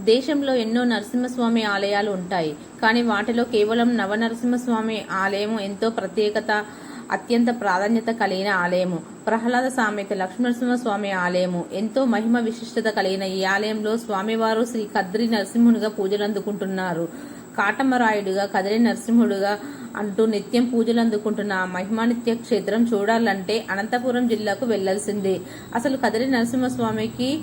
దేశంలో ఎన్నో నరసింహస్వామి ఆలయాలు ఉంటాయి. కానీ వాటిలో కేవలం నవనరసింహస్వామి ఆలయం ఎంతో ప్రత్యేకత అత్యంత ప్రాధాన్యత కలిగిన ఆలయము. ప్రహ్లాద సామెత లక్ష్మణరసింహస్వామి ఆలయము ఎంతో మహిమ విశిష్టత కలిగిన ఈ ఆలయంలో స్వామివారు శ్రీ కద్రి నరసింహునిగా పూజలు అందుకుంటున్నారు కాటమరాయుడుగా కదిరి నరసింహుడుగా అంటూ నిత్యం పూజలు అందుకుంటున్న ఆ మహిమానిత్య క్షేత్రం చూడాలంటే అనంతపురం జిల్లాకు వెళ్ళాల్సిందే. అసలు కదిరి నరసింహస్వామికి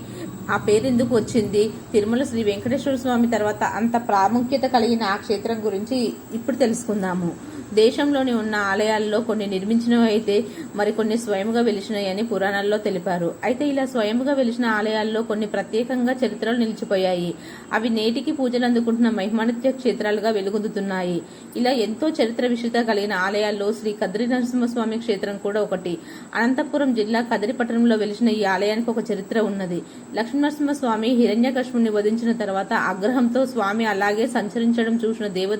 ఆ పేరు ఎందుకు వచ్చింది? తిరుమల శ్రీ వెంకటేశ్వర స్వామి తర్వాత అంత ప్రాముఖ్యత కలిగిన ఆ క్షేత్రం గురించి ఇప్పుడు తెలుసుకుందాము. దేశంలోని ఉన్న ఆలయాల్లో కొన్ని నిర్మించినవి అయితే మరికొన్ని స్వయంగా వెలిసినాయి అని పురాణాల్లో తెలిపారు. అయితే ఇలా స్వయంగా వెలిసిన ఆలయాల్లో కొన్ని ప్రత్యేకంగా చరిత్రలు నిలిచిపోయాయి. అవి నేటికి పూజలు అందుకుంటున్న మహిమానిత్య క్షేత్రాలుగా వెలుగొందుతున్నాయి. ఇలా ఎంతో చరిత్ర విషయత కలిగిన ఆలయాల్లో శ్రీ కదిరి నరసింహస్వామి క్షేత్రం కూడా ఒకటి. అనంతపురం జిల్లా కదిరి పట్టణంలో వెలిసిన ఈ ఆలయానికి ఒక చరిత్ర ఉన్నది. లక్ష్మీనరసింహస్వామి హిరణ్యకశ్ముని వధించిన తర్వాత ఆగ్రహంతో స్వామి అలాగే సంచరించడం చూసిన దేవత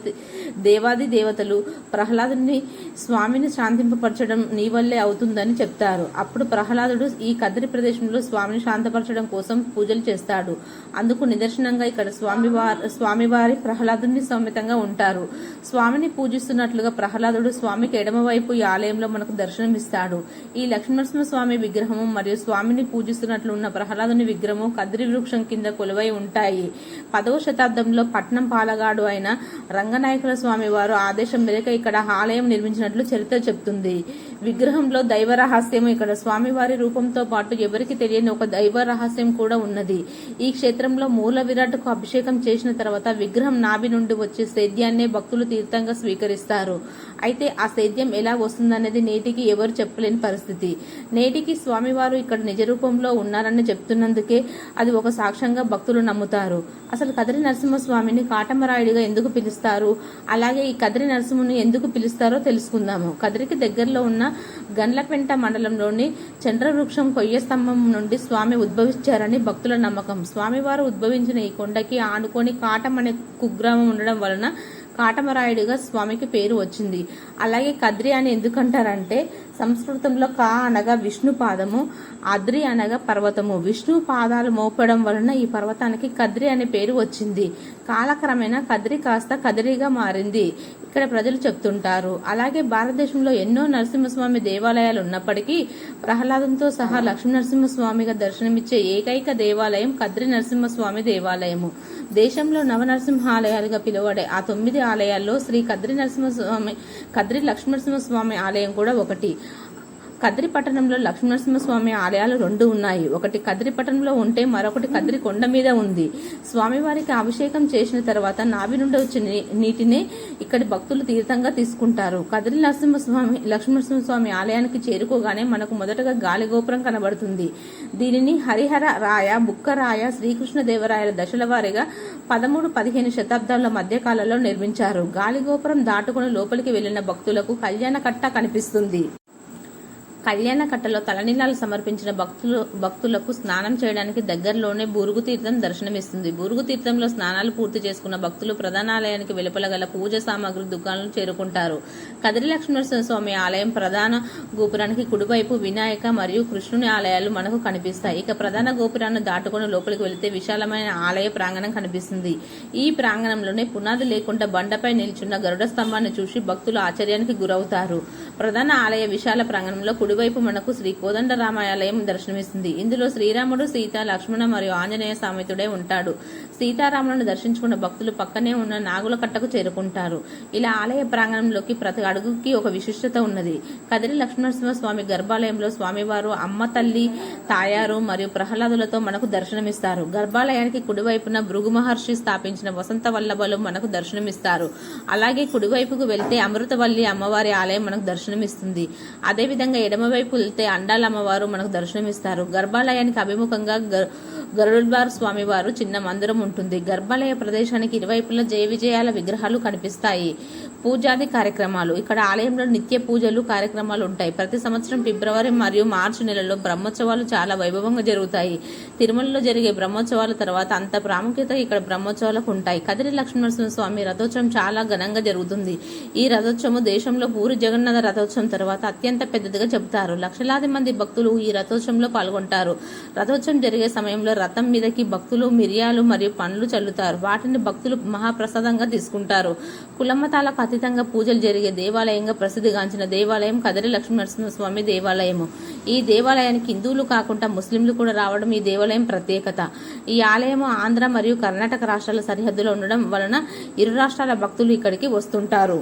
దేవాది దేవతలు ప్రహ్లాదుని స్వామిని శాంతింపపరచడం నీ వల్లే అవుతుందని చెప్తారు. అప్పుడు ప్రహ్లాదుడు ఈ కదిరి ప్రదేశంలో స్వామిని శాంతపరచడం కోసం పూజలు చేస్తాడు. అందుకు నిదర్శనంగా ఇక్కడ స్వామివారి స్వామివారి ప్రహ్లాదుని సమేతంగా ఉంటారు. స్వామిని పూజిస్తున్నట్లుగా ప్రహ్లాదుడు స్వామికి ఎడమవైపు ఈ ఆలయంలో మనకు దర్శనమిస్తాడు ఈ లక్ష్మీనరసింహ స్వామి విగ్రహము మరియు స్వామిని పూజిస్తున్నట్లు ఉన్న ప్రహ్లాదుని విగ్రహము కదిరి వృక్షం కింద కొలువై ఉంటాయి. పదవ శతాబ్దంలో పట్నం పాలగాడు అయిన రంగనాయకుల స్వామి వారు ఆదేశం మేరకు ఇక్కడ ఆలయం నిర్మించినట్లు చరిత్ర చెప్తుంది. విగ్రహంలో దైవ రహస్యం ఇక్కడ స్వామివారి రూపంతో పాటు ఎవరికి తెలియని ఒక దైవ రహస్యం కూడా ఉన్నది. ఈ క్షేత్రంలో మూల విరాట్కు అభిషేకం చేసిన తర్వాత విగ్రహం నాభి నుండి వచ్చే సేద్యాన్నే భక్తులు తీర్థంగా స్వీకరిస్తారు. అయితే ఆ సేద్యం ఎలా వస్తుందనేది నేటికి ఎవరు చెప్పలేని పరిస్థితి. నేటికి స్వామివారు ఇక్కడ నిజ రూపంలో ఉన్నారని చెప్తున్నందుకే అది ఒక సాక్ష్యంగా భక్తులు నమ్ముతారు. అసలు కదిరి నరసింహస్వామిని కాటమరాయుడిగా ఎందుకు పిలుస్తారు? అలాగే ఈ కదిరి నరసింహుని ఎందుకు పిలుస్తారో తెలుసుకుందాము. కదిరికి దగ్గరలో ఉన్న గండ్లపెంట మండలంలోని చంద్రవృక్షం కొయ్య స్తంభం నుండి స్వామి ఉద్భవించారని భక్తుల నమ్మకం. స్వామివారు ఉద్భవించిన ఈ కొండకి ఆనుకొని కాటం అనే కుగ్రామం ఉండడం వలన కాటమరాయుడిగా స్వామికి పేరు వచ్చింది. అలాగే కద్రి అని ఎందుకంటారంటే సంస్కృతంలో కా అనగా విష్ణు పాదము అద్రి అనగా పర్వతము. విష్ణు పాదాలు మోపడం వలన ఈ పర్వతానికి కద్రి అనే పేరు వచ్చింది. కాలక్రమేణా కద్రి కాస్త కదిరిగా మారింది. ఇక్కడ ప్రజలు చెప్తుంటారు. అలాగే భారతదేశంలో ఎన్నో నరసింహస్వామి దేవాలయాలు ఉన్నప్పటికీ ప్రహ్లాదంతో సహా లక్ష్మీ నరసింహస్వామిగా దర్శనమిచ్చే ఏకైక దేవాలయం కద్రి నరసింహస్వామి దేవాలయము. దేశంలో నవనరసింహాలయాలుగా పిలువడే ఆ తొమ్మిది ఆలయాల్లో శ్రీ కద్రి నరసింహస్వామి కద్రి లక్ష్మీనరసింహస్వామి ఆలయం కూడా ఒకటి. కదిరి పట్టణంలో లక్ష్మీనరసింహస్వామి ఆలయాలు రెండు ఉన్నాయి. ఒకటి కదిరి పట్టణంలో ఉంటే మరొకటి కదిరి కొండ మీద ఉంది. స్వామివారికి అభిషేకం చేసిన తర్వాత నాభి నుండి వచ్చే నీటిని ఇక్కడి భక్తులు తీర్థంగా తీసుకుంటారు. కదిరి నరసింహస్వామి లక్ష్మీనరసింహస్వామి ఆలయానికి చేరుకోగానే మనకు మొదటగా గాలి గోపురం కనబడుతుంది. దీనిని హరిహర రాయ బుక్కరాయ శ్రీకృష్ణదేవరాయల దశల వారీగా పదమూడు పదిహేను శతాబ్దాల మధ్యకాలంలో నిర్మించారు. గాలి గోపురం దాటుకుని లోపలికి వెళ్ళిన భక్తులకు కళ్యాణ కట్ట కనిపిస్తుంది. కళ్యాణ కట్టలో తలనీలాలు సమర్పించిన భక్తులు భక్తులకు స్నానం చేయడానికి దగ్గరలోనే బూరుగు తీర్థం దర్శనమిస్తుంది. బూరుగు తీర్థంలో స్నానాలు పూర్తి చేసుకున్న భక్తులు ప్రధానాలయానికి వెలుపల గల పూజ సామాగ్రి దుకాణాలను చేరుకుంటారు. కదిరి లక్ష్మీనరసింహ స్వామి ఆలయం ప్రధాన గోపురానికి కుడివైపు వినాయక మరియు కృష్ణుని ఆలయాలు మనకు కనిపిస్తాయి. ఇక ప్రధాన గోపురాన్ని దాటుకుని లోపలికి వెళితే విశాలమైన ఆలయ ప్రాంగణం కనిపిస్తుంది. ఈ ప్రాంగణంలోనే పునాది లేకుండా బండపై నిల్చున్న గరుడ స్తంభాన్ని చూసి భక్తులు ఆశ్చర్యానికి గురవుతారు. ప్రధాన ఆలయ విశాల ప్రాంగణంలో కుడివైపు మనకు శ్రీ కోదండ రామాలయం దర్శనమిస్తుంది. ఇందులో శ్రీరాముడు సీత లక్ష్మణ మరియు ఆంజనేయ సామెతుడే ఉంటాడు. సీతారాములను దర్శించుకున్న భక్తులు పక్కనే ఉన్న నాగుల కట్టకు చేరుకుంటారు. ఇలా ఆలయ ప్రాంగణంలోకి ప్రతి అడుగుకి ఒక విశిష్టత ఉన్నది. కదిరి లక్ష్మణరసింహ స్వామి గర్భాలయంలో స్వామివారు అమ్మ తల్లి తాయారు మరియు ప్రహ్లాదులతో మనకు దర్శనమిస్తారు. గర్భాలయానికి కుడివైపున భృగు మహర్షి స్థాపించిన వసంత వల్లభలు మనకు దర్శనమిస్తారు. అలాగే కుడివైపుకు వెళ్తే అమృతవల్లి అమ్మవారి ఆలయం మనకు దర్శనమిస్తుంది. అదేవిధంగా ఎడమవైపు వెళ్తే అండాల అమ్మవారు మనకు దర్శనమిస్తారు. గర్భాలయానికి అభిముఖంగా గరుడ్బార్ స్వామివారు చిన్న మందిరం ఉంటుంది. గర్భాలయ ప్రదేశానికి ఇరువైపులా జయ విజయాల విగ్రహాలు కనిపిస్తాయి. పూజాది కార్యక్రమాలు. ఇక్కడ ఆలయంలో నిత్య పూజలు కార్యక్రమాలు ఉంటాయి. ప్రతి సంవత్సరం ఫిబ్రవరి మరియు మార్చి నెలలో బ్రహ్మోత్సవాలు చాలా వైభవంగా జరుగుతాయి. తిరుమలలో జరిగే బ్రహ్మోత్సవాల తర్వాత అంత ప్రాముఖ్యత ఇక్కడ బ్రహ్మోత్సవాలకు ఉంటాయి. కదిరి లక్ష్మీనరసింహ స్వామి రథోత్సవం చాలా ఘనంగా జరుగుతుంది. ఈ రథోత్సవం దేశంలో పూరి జగన్నాథ రథోత్సవం తర్వాత అత్యంత పెద్దదిగా చెబుతారు. జరుపుతారు లక్షలాది మంది భక్తులు ఈ రథోత్సవంలో పాల్గొంటారు. రథోత్సవం జరిగే సమయంలో రథం మీదకి భక్తులు మిరియాలు మరియు పండ్లు చల్లుతారు. వాటిని భక్తులు మహాప్రసాదంగా తీసుకుంటారు. కులమతాలకు అతీతంగా పూజలు జరిగే దేవాలయంగా ప్రసిద్ధిగాంచిన దేవాలయం కదిరి లక్ష్మీనరసింహస్వామి దేవాలయము. ఈ దేవాలయానికి హిందువులు కాకుండా ముస్లింలు కూడా రావడం ఈ దేవాలయం ప్రత్యేకత. ఈ ఆలయము ఆంధ్ర మరియు కర్ణాటక రాష్ట్రాల సరిహద్దులో ఉండడం వలన ఇరు రాష్ట్రాల భక్తులు ఇక్కడికి వస్తుంటారు.